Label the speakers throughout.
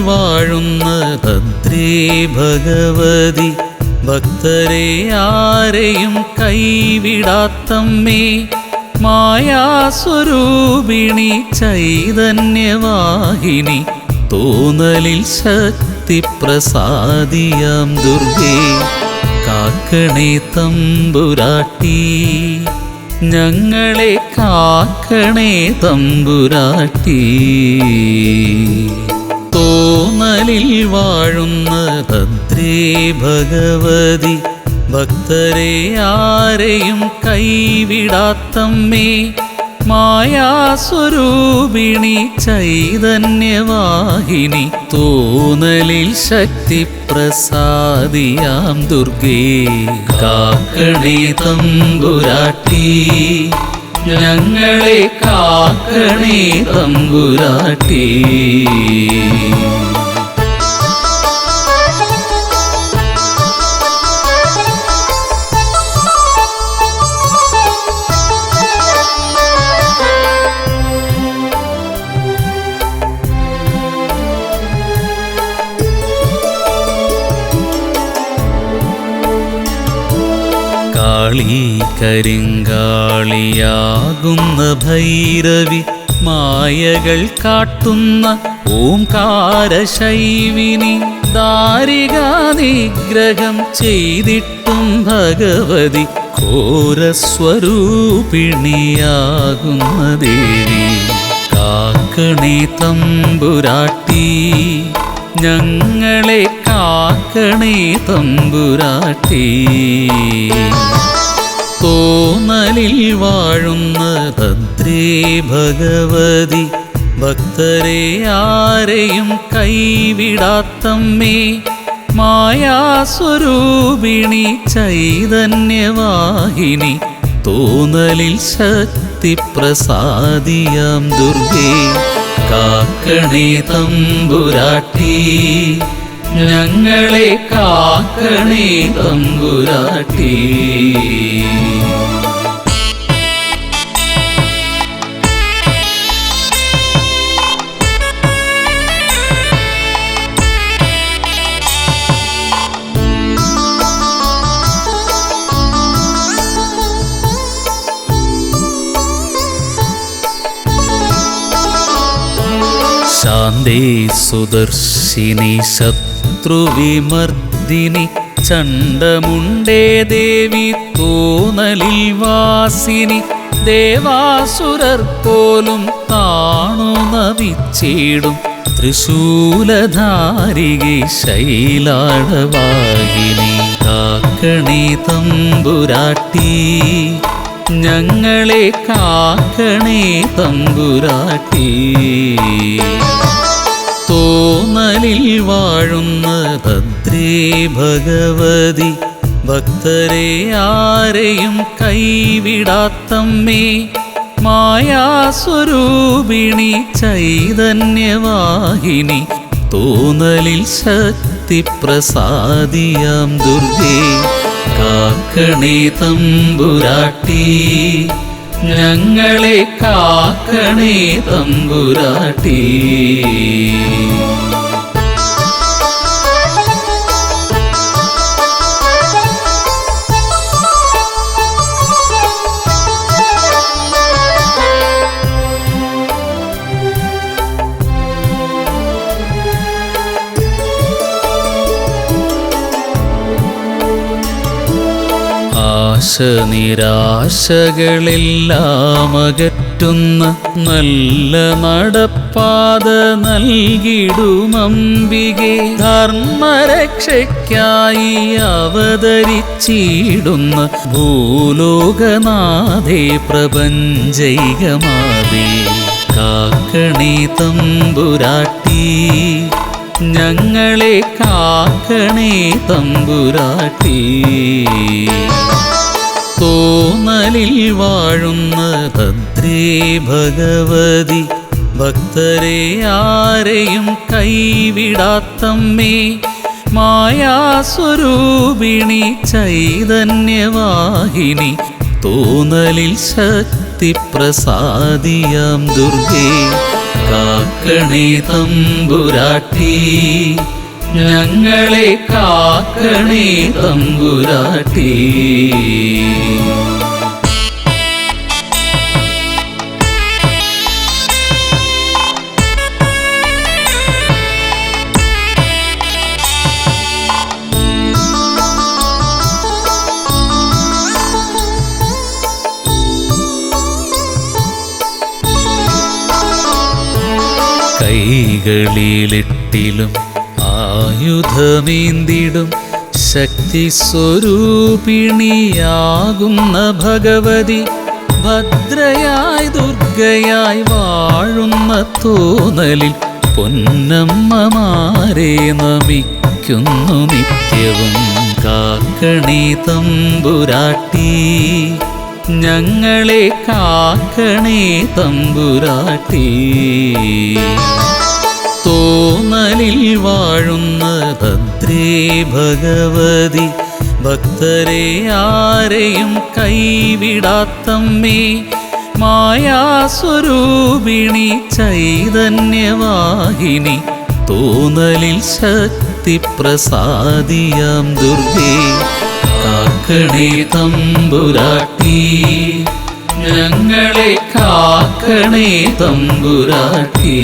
Speaker 1: വാഴുന്ന ഭദ്രേ ഭഗവതി. ഭക്തരെ ആരെയും കൈവിടാത്തമ്മേ മായാസ്വരൂപിണി ചൈതന്യവാഹിനി തോന്നലിൽ ശക്തി പ്രസാദിയാം ദുർഗേ. കാക്കണേ തമ്പുരാട്ടി ഞങ്ങളെ കാക്കണേ തമ്പുരാട്ടി. തോന്നലിൽ വാഴുന്ന ഭദ്രേ ഭഗവതി. ഭക്തരെ ആരെയും കൈവിടാത്തമ്മേ മായാസ്വരൂപിണി ചൈതന്യവാഹിനി. തോന്നലിൽ ശക്തി പ്രസാദിയാം ദുർഗേ. കാക്കണേ തമ്പുരാട്ടി. ഞങ്ങളെ കാക്കണേ തമ്പുരാട്ടി. കാളി കരിങ്കാളിയാകുന്ന ഭൈരവി മായകൾ കാട്ടുന്ന ഓംകാരശൈവിനി ദാരികാനിഗ്രഹം ചെയ്തിട്ടും ഭഗവതി ഘോരസ്വരൂപിണിയാകുന്ന ദേവി. കാക്കണേ തമ്പുരാട്ടി ഞങ്ങളെ കാക്കണേ തമ്പുരാട്ടി. തോന്നലിൽ വാഴുന്ന ഭദ്രേ ഭഗവതി ഭക്തരെ ആരെയും കൈവിടാത്തമ്മേ. മായാസ്വരൂപിണി ചൈതന്യവാഹിനി തോന്നലിൽ ശക്തി പ്രസാദിയാം ദുർഗേ. കാക്കണേ തമ്പുരാട്ടി ഞങ്ങളെ കാക്കണേ തമ്പുരാട്ടി ശാന്തേ സുദർശിനി ശത്രുവിമർദ്ദിനി ചണ്ടമുണ്ടേ ദേവി തോന്നലിൽ വാസിനി ദേവാസുരർ പോലും താണു നവിച്ചേടും തൃശൂലധാരികെ ശൈലാഴവാഹിനി കാക്കണി തമ്പുരാട്ടി. ഞങ്ങളെ കാക്കണേ തമ്പുരാട്ടി. തോന്നലിൽ വാഴുന്ന ഭദ്രേ ഭഗവതി ഭക്തരെ ആരെയും കൈവിടാത്തമ്മേ മായാസ്വരൂപിണി ചൈതന്യവാഹിനി തോന്നലിൽ ശക്തി പ്രസാദിയാം ദുർഗേ. കാക്കണേ തമ്പുരാട്ടി. ഞങ്ങളെ കാക്കണേ തമ്പുരാട്ടി. ആശ നിരാശകളെല്ലാം അകറ്റുന്ന നല്ല നടപ്പാത നൽകിടുമമ്പികെ ധർമ്മരക്ഷയ്ക്കായി അവതരിച്ചിടുന്ന ഭൂലോകനാഥേ പ്രപഞ്ചൈകമാതേ. കാക്കണേ തമ്പുരാട്ടി ഞങ്ങളെ കാക്കണേ തമ്പുരാട്ടി. തോന്നലിൽ വാഴുന്ന ഭദ്രേ ഭഗവതി. ഭക്തരെ ആരെയും കൈവിടാത്തമ്മേ. മായാസ്വരൂപിണി ചൈതന്യവാഹിനി. തോന്നലിൽ ശക്തി പ്രസാദിയാം ദുർഗേ. കാക്കണേ തമ്പുരാട്ടി. ഞങ്ങളെ കാക്കണേ തമ്പുരാട്ടി. കൈകളിലിട്ടിലും ആയുധമേന്തിടും ശക്തി സ്വരൂപിണിയാകുന്ന ഭഗവതി. ഭദ്രയായി ദുർഗയായി വാഴുന്ന തോന്നലിൽ പൊന്നമ്മമാരെ നമിക്കുന്നു നിത്യവും. കാക്കണേ തമ്പുരാട്ടി ഞങ്ങളെ കാക്കണേ തമ്പുരാട്ടി. തോന്നലിൽ വാഴുന്ന ഭദ്രേ ഭഗവതി. ഭക്തരെ ആരെയും കൈവിടാത്തമ്മേ മായാസ്വരൂപിണി ചൈതന്യവാഹിനി. തോന്നലിൽ ശക്തി പ്രസാദിയാം ദുർഗേ. കാക്കണേ തമ്പുരാട്ടി. ഞങ്ങളെ കാക്കണേ തമ്പുരാട്ടി.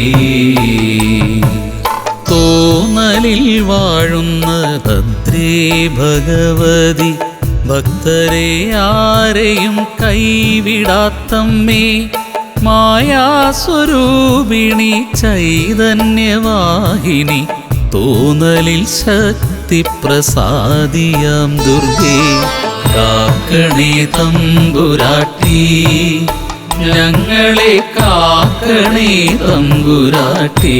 Speaker 1: തോന്നലിൽ വാഴുന്ന ഭദ്രേ ഭഗവതി ഭക്തരെ ആരെയും കൈവിടാത്തമ്മേ മായാസ്വരൂപിണി ചൈതന്യവാഹിനി തോന്നലിൽ ശക്തി പ്രസാദിയാം ദുർഗേ. കാക്കണേ തമ്പുരാട്ടി. ഞങ്ങളെ കാക്കണേ തമ്പുരാട്ടി.